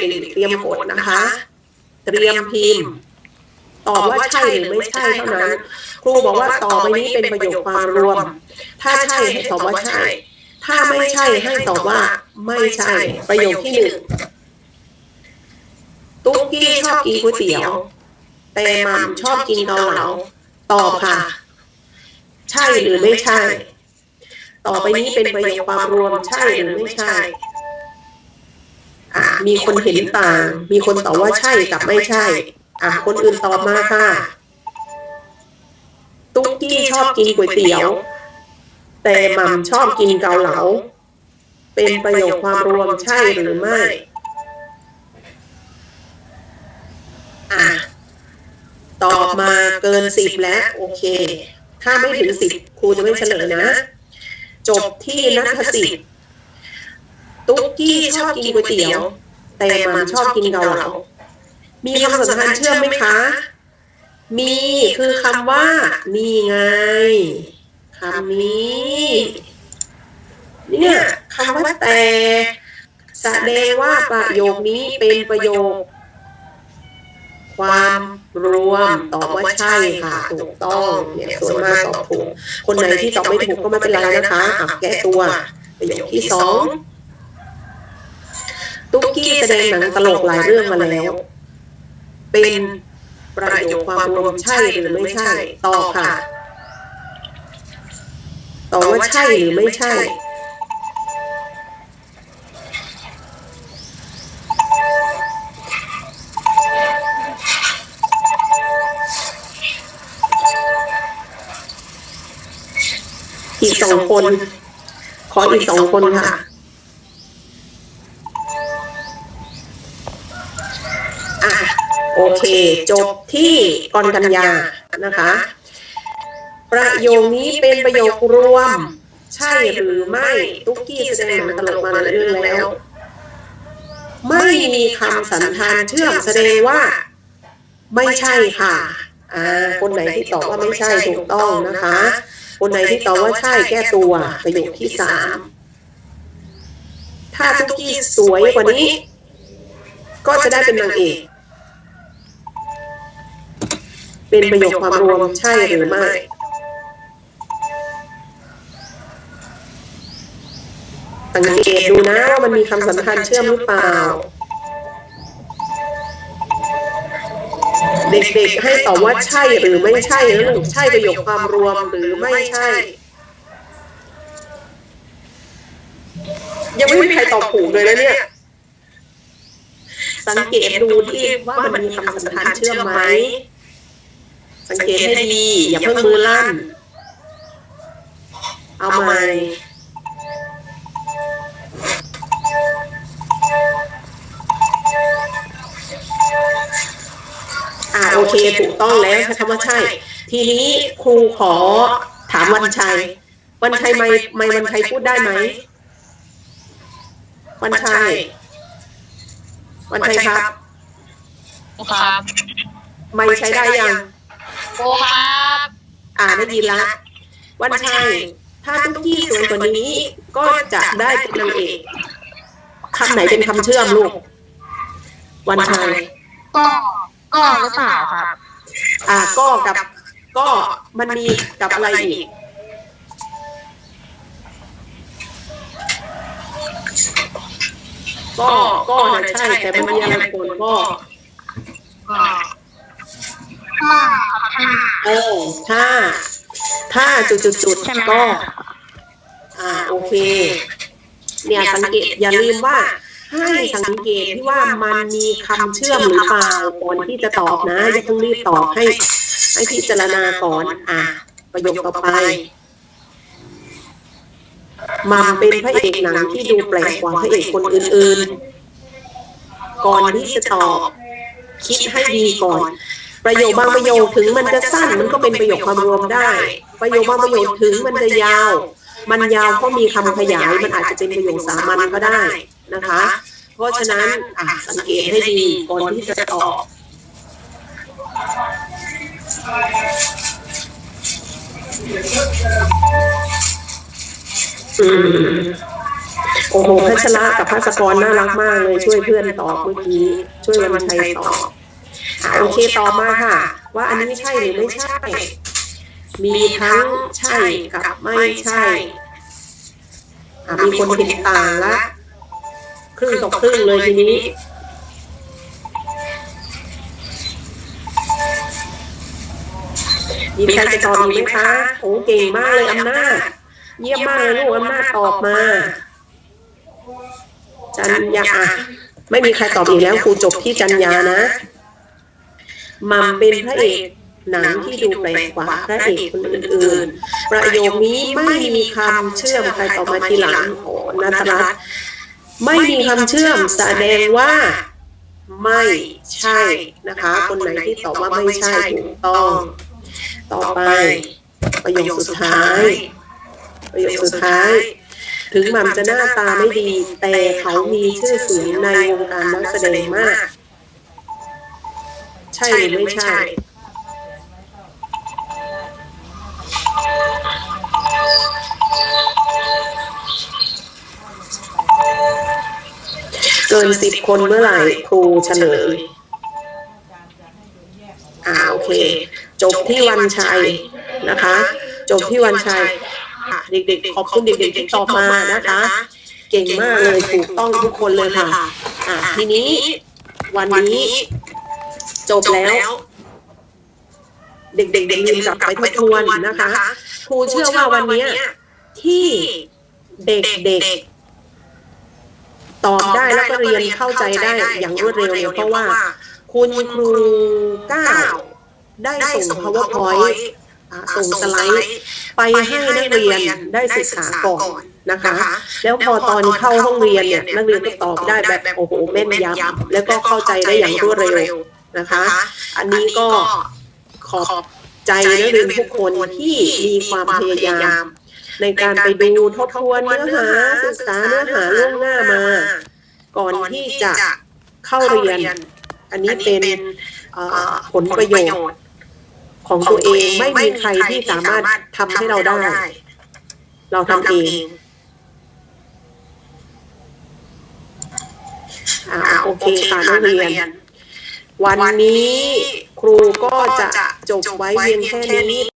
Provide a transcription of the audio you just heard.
เด็กๆเตรียมกดนะคะ เตรียมพิมพ์ตอบว่าใช่หรือไม่ใช่เท่านั้น ครูบอกว่าต่อไปนี้เป็นประโยคความรวม ถ้าใช่ให้ตอบว่าใช่ ถ้าไม่ใช่ให้ตอบว่า ไม่ใช่ ประโยคที่หนึ่งตุ๊กกี้ชอบกินก๋วยเตี๋ยว แต่มัมชอบกินเกาเหลาตอบค่ะ ใช่หรือไม่ใช่ ต่อไปนี้เป็นประโยคความรวมใช่หรือไม่ใช่อะ มีคนเห็นต่าง มีคนตอบว่าใช่กับไม่ใช่ อะคนอื่นตอบมาค่ะ ตุ๊กกี้ชอบกินก๋วยเตี๋ยว แต่หม่ำชอบกินเกาเหลา เป็นประโยคความรวมใช่หรือไม่ อะ ตอบมาเกินสิบแล้ว โอเค ถ้าไม่ถึงสิบครูจะไม่เฉลยนะ จบที่นัทสิทธิ์ ตุ๊กกี้ชอบกินก๋วยเตี๋ยว แต่หมันชอบกินเกาเหลา มีคำสัมพันธ์เชื่อมไหมคะ มีคือคำว่านี่ไงคำนี้เนี่ยคำว่าแต่ แสดงว่าประโยคนี้เป็นประโยค ความรวมตอบว่าใช่ค่ะ ถูกต้องเนี่ยส่วนมากตอบถูก คนไหนที่ตอบไม่ถูกก็ไม่เป็นไรนะคะแก้ตัว ประโยคที่สอง ตุ๊กกี้แสดงหนังตลกหลายเรื่องมาแล้ว เป็นประโยคความรวมใช่หรือไม่ใช่ตอบค่ะตอบว่าใช่หรือไม่ใช่ อีกสองคน ขออีกสองคนค่ะอะ จบที่กรกัญญานะคะ ประโยคนี้เป็นประโยครวม ใช่หรือไม่ตุ๊กกี้แสดงหนังตลกมาหลายเรื่องแล้ว ไม่มีคำสันธานเชื่อมแสดงว่า ไม่ใช่ค่ะอ่าคนไหนที่ตอบว่าไม่ใช่ถูกต้องนะคะคนไหนที่ตอบว่าใช่แก้ตัวประโยคที่สาม ถ้าตุ๊กกี้สวยกว่านี้ ก็จะได้เป็นนางเอก เป็นประโยคความรวมใช่หรือไม่ สังเกตดูนะว่ามันมีคำสัมพันธ์เชื่อมหรือเปล่า เด็กๆให้ตอบว่าใช่หรือไม่ใช่นะลูกใช่ประโยคความรวมหรือไม่ใช่ ยังไม่มีใครตอบถูกเลยนะเนี่ยสังเกตดูที่ว่ามันมีคำสัมพันธ์เชื่อมไหม สังเกตให้ดี อย่าเพิ่งมือลั่น เอาใหม่อ่าโอเคถูกต้องแล้วใช้คำว่าใช่ ทีนี้ครูขอถามวันชัย วันชัยไม่ไม่วันชัยพูดได้ไหม วันชัย วันชัยครับครับ ไม่ใช้ได้ยัง โอครับอ่าได้ยินละวันชัยถ้าตุ๊กกี้สวยกว่านี้ ก็จะได้เป็นนางเอกคำไหนเป็นคำเชื่อมลูก วันชัยก็ก็หรือเปล่าครับอ่าก็กับก็มันมีกับอะไรอีกก็ก็นะใช่แต่มันมีอะไรคนก็ก็ ก็ค่ะเออถ้า ถ้าจุดจุดจุดใช่ไหม ก็ อ่า โอเค เนี่ยสังเกตอย่าลืมว่า ให้สังเกตที่ว่ามันมีคำเชื่อมหรือเปล่าก่อนที่จะตอบนะอย่าเพิ่งรีบตอบให้ ให้พิจารณาก่อน อะประโยคต่อไป มัมเป็นพระเอกหนังที่ดูแปลกกว่าพระเอกคนอื่นๆ ก่อนที่จะตอบ คิดให้ดีก่อน ประโยคบางประโยคถึงมันจะสั้นมันก็เป็นประโยคความรวมได้ ประโยคบางประโยคถึงมันจะยาว มันยาวก็มีคำขยาย มันอาจจะเป็นประโยคสามัญก็ได้นะคะ เพราะฉะนั้นสังเกตให้ดีก่อนที่จะตอบอืมโอ้โหพัชระกับพัสกรน่ารักมากเลยช่วยเพื่อนตอบเมื่อกี้ช่วยวันชัยตอบ โอเคต่อมาค่ะ ว่าอันนี้ใช่หรือไม่ใช่ มีทั้งใช่กับไม่ใช่มีคนเห็นต่างละครึ่งต่อครึ่งเลยทีนี้มีใครจะตอบอีกไหมคะโอ้เก่งมากเลยอำนาจ เยี่ยมมากเลยลูกอำนาจตอบมา จันยาอะไม่มีใครตอบอีกแล้วครูจบที่จันยานะ มัมเป็นพระเอกหนังที่ดูแปลกกว่าพระเอกคนอื่นๆ ประโยคนี้ไม่มีคำเชื่อมใครตอมาทีหลังโอ้นัทรัตน์ไม่มีคำเชื่อมแสดงว่าไม่ใช่นะคะ คนไหนที่ตอบว่าไม่ใช่ถูกต้อง ต่อไป ประโยคสุดท้าย ประโยคสุดท้าย ถึงหม่ำจะหน้าตาไม่ดี แต่เขามีชื่อเสียงในวงการนักแสดงมาก ใช่หรือไม่ใช่ เกินสิบคนเมื่อไหร่ครูเฉลย อ่าโอเค จบที่วันชัยนะคะ จบที่วันชัยอะเด็กๆ ขอบคุณเด็กๆที่ตอบมานะคะ เก่งมากเลยถูกต้องทุกคนเลยค่ะ อะทีนี้วันนี้ จบแล้ว เด็กๆลืมกลับไปทบทวนนะคะ ครูเชื่อว่าวันเนี้ยที่เด็กๆตอบได้แล้วก็เรียนเข้าใจได้อย่างรวดเร็วเนี่ยเพราะว่า คุณครูก้าวได้ส่ง powerpoint อ่าส่งสไลด์ไปให้นักเรียนได้ศึกษาก่อนนะคะ แล้วพอตอนเข้าห้องเรียนเนี่ยนักเรียนก็ตอบได้แบบโอ้โหแม่นยำแล้วก็เข้าใจได้อย่างรวดเร็ว นะคะ อันนี้ก็ขอบใจนักเรียนทุกคนที่มีความพยายาม ในการไปดูทบทวนเนื้อหาศึกษาเนื้อหาล่วงหน้ามา ก่อนที่จะเข้าเรียน อันนี้เป็นเอ่อผลประโยชน์ของตัวเองไม่มีใครที่สามารถทำให้เราได้ เราทำเองอ่าโอเคค่ะนักเรียน วันนี้ครูก็จะจบไว้เพียงแค่นี้